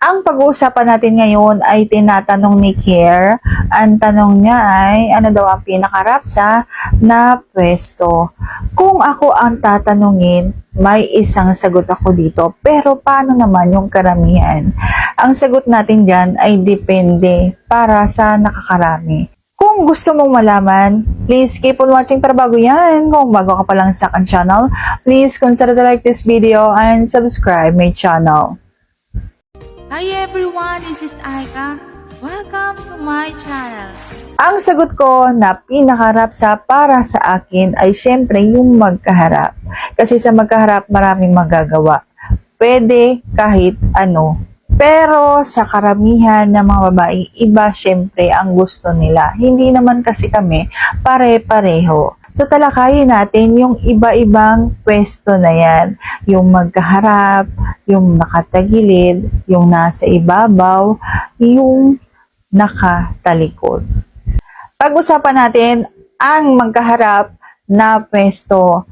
Ang pag-uusapan natin ngayon ay tinatanong ni Kier. Ang tanong niya ay ano daw ang pinakarapsa na pwesto. Kung ako ang tatanungin, may isang sagot ako dito. Pero paano naman yung karamihan? Ang sagot natin dyan ay depende para sa nakakarami. Kung gusto mong malaman, please keep on watching para bago yan. Kung bago ka pa lang sa akin channel, please consider to like this video and subscribe my channel. Hi everyone, this is Aika. Welcome to my channel. Ang sagot ko na pinakarap sa para sa akin ay syempre yung magkaharap. Kasi sa magkaharap maraming magagawa. Pwede kahit ano. Pero sa karamihan ng mga babae, iba syempre ang gusto nila. Hindi naman kasi kami pare-pareho. So talakayin natin yung iba-ibang pwesto na yan. Yung magkaharap, yung nakatagilid, yung nasa ibabaw, yung nakatalikod. Pag-usapan natin ang magkaharap na pwesto.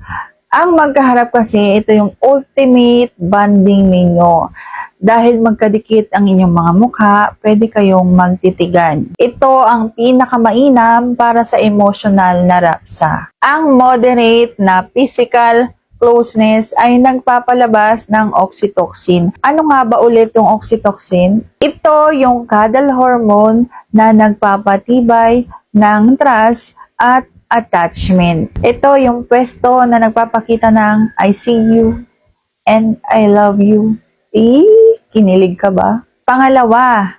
Ang magkaharap kasi, ito yung ultimate bonding ninyo. Dahil magkadikit ang inyong mga mukha, pwede kayong magtitigan. Ito ang pinakamainam para sa emotional na rapsa. Ang moderate na physical closeness ay nagpapalabas ng oxytocin. Ano nga ba ulit yung oxytocin? Ito yung cuddle hormone na nagpapatibay ng trust at attachment. Ito yung pwesto na nagpapakita ng I see you and I love you. Eh, kinilig ka ba? Pangalawa,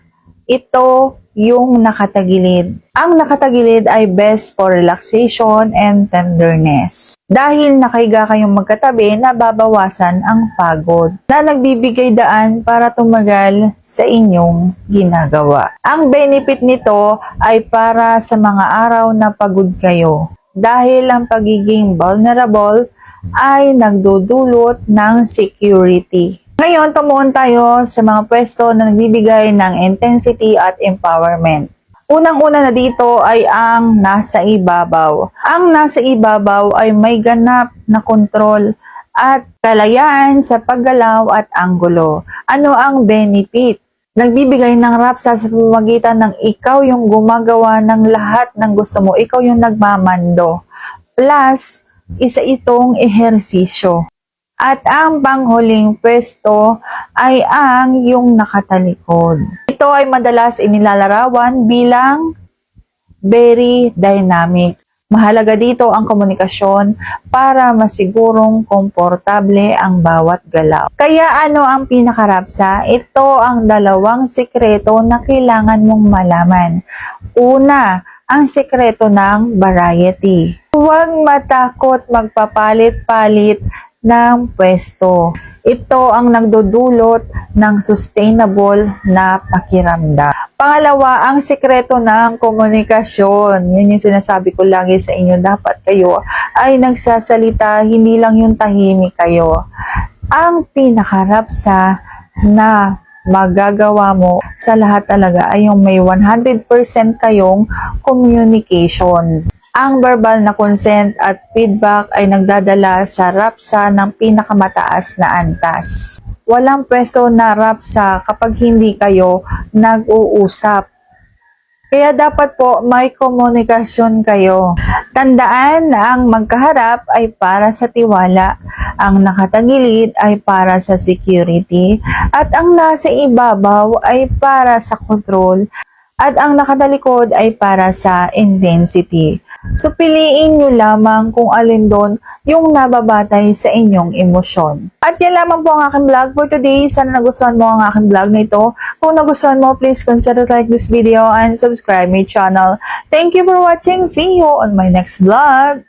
ito yung nakatagilid. Ang nakatagilid ay best for relaxation and tenderness. Dahil nakahiga kayong magkatabi, nababawasan ang pagod na nagbibigay daan para tumagal sa inyong ginagawa. Ang benefit nito ay para sa mga araw na pagod kayo dahil ang pagiging vulnerable ay nagdudulot ng security. Ngayon, tumuon tayo sa mga pwesto na nagbibigay ng intensity at empowerment. Unang-una na dito ay ang nasa ibabaw. Ang nasa ibabaw ay may ganap na kontrol at kalayaan sa paggalaw at anggulo. Ano ang benefit? Nagbibigay ng rapsa sa pamamagitan ng ikaw yung gumagawa ng lahat ng gusto mo. Ikaw yung nagmamando. Plus, isa itong ehersisyo. At ang panghuling pwesto ay ang yung nakatalikod. Ito ay madalas inilalarawan bilang very dynamic. Mahalaga dito ang komunikasyon para masigurong komportable ang bawat galaw. Kaya ano ang pinakarapsa? Ito ang dalawang sikreto na kailangan mong malaman. Una, ang sikreto ng variety. Huwag matakot magpapalit-palit ng pwesto. Ito ang nagdudulot ng sustainable na pakiramdam. Pangalawa, ang sikreto ng komunikasyon. Yan yung sinasabi ko lagi sa inyo. Dapat kayo ay nagsasalita, hindi lang yung tahimik kayo. Ang pinakarap sa na magagawa mo sa lahat talaga ay yung may 100% kayong communication. Ang verbal na consent at feedback ay nagdadala sa rapsa ng pinakamataas na antas. Walang pwesto na rapsa kapag hindi kayo nag-uusap. Kaya dapat po may komunikasyon kayo. Tandaan na ang magkaharap ay para sa tiwala, ang nakatagilid ay para sa security, at ang nasa ibabaw ay para sa control, at ang nakatalikod ay para sa intensity. So piliin nyo lamang kung alin doon yung nababatay sa inyong emosyon. At yan lamang po ang aking vlog for today. Sana nagustuhan mo ang aking vlog na ito. Kung nagustuhan mo, please consider to like this video and subscribe my channel. Thank you for watching. See you on my next vlog.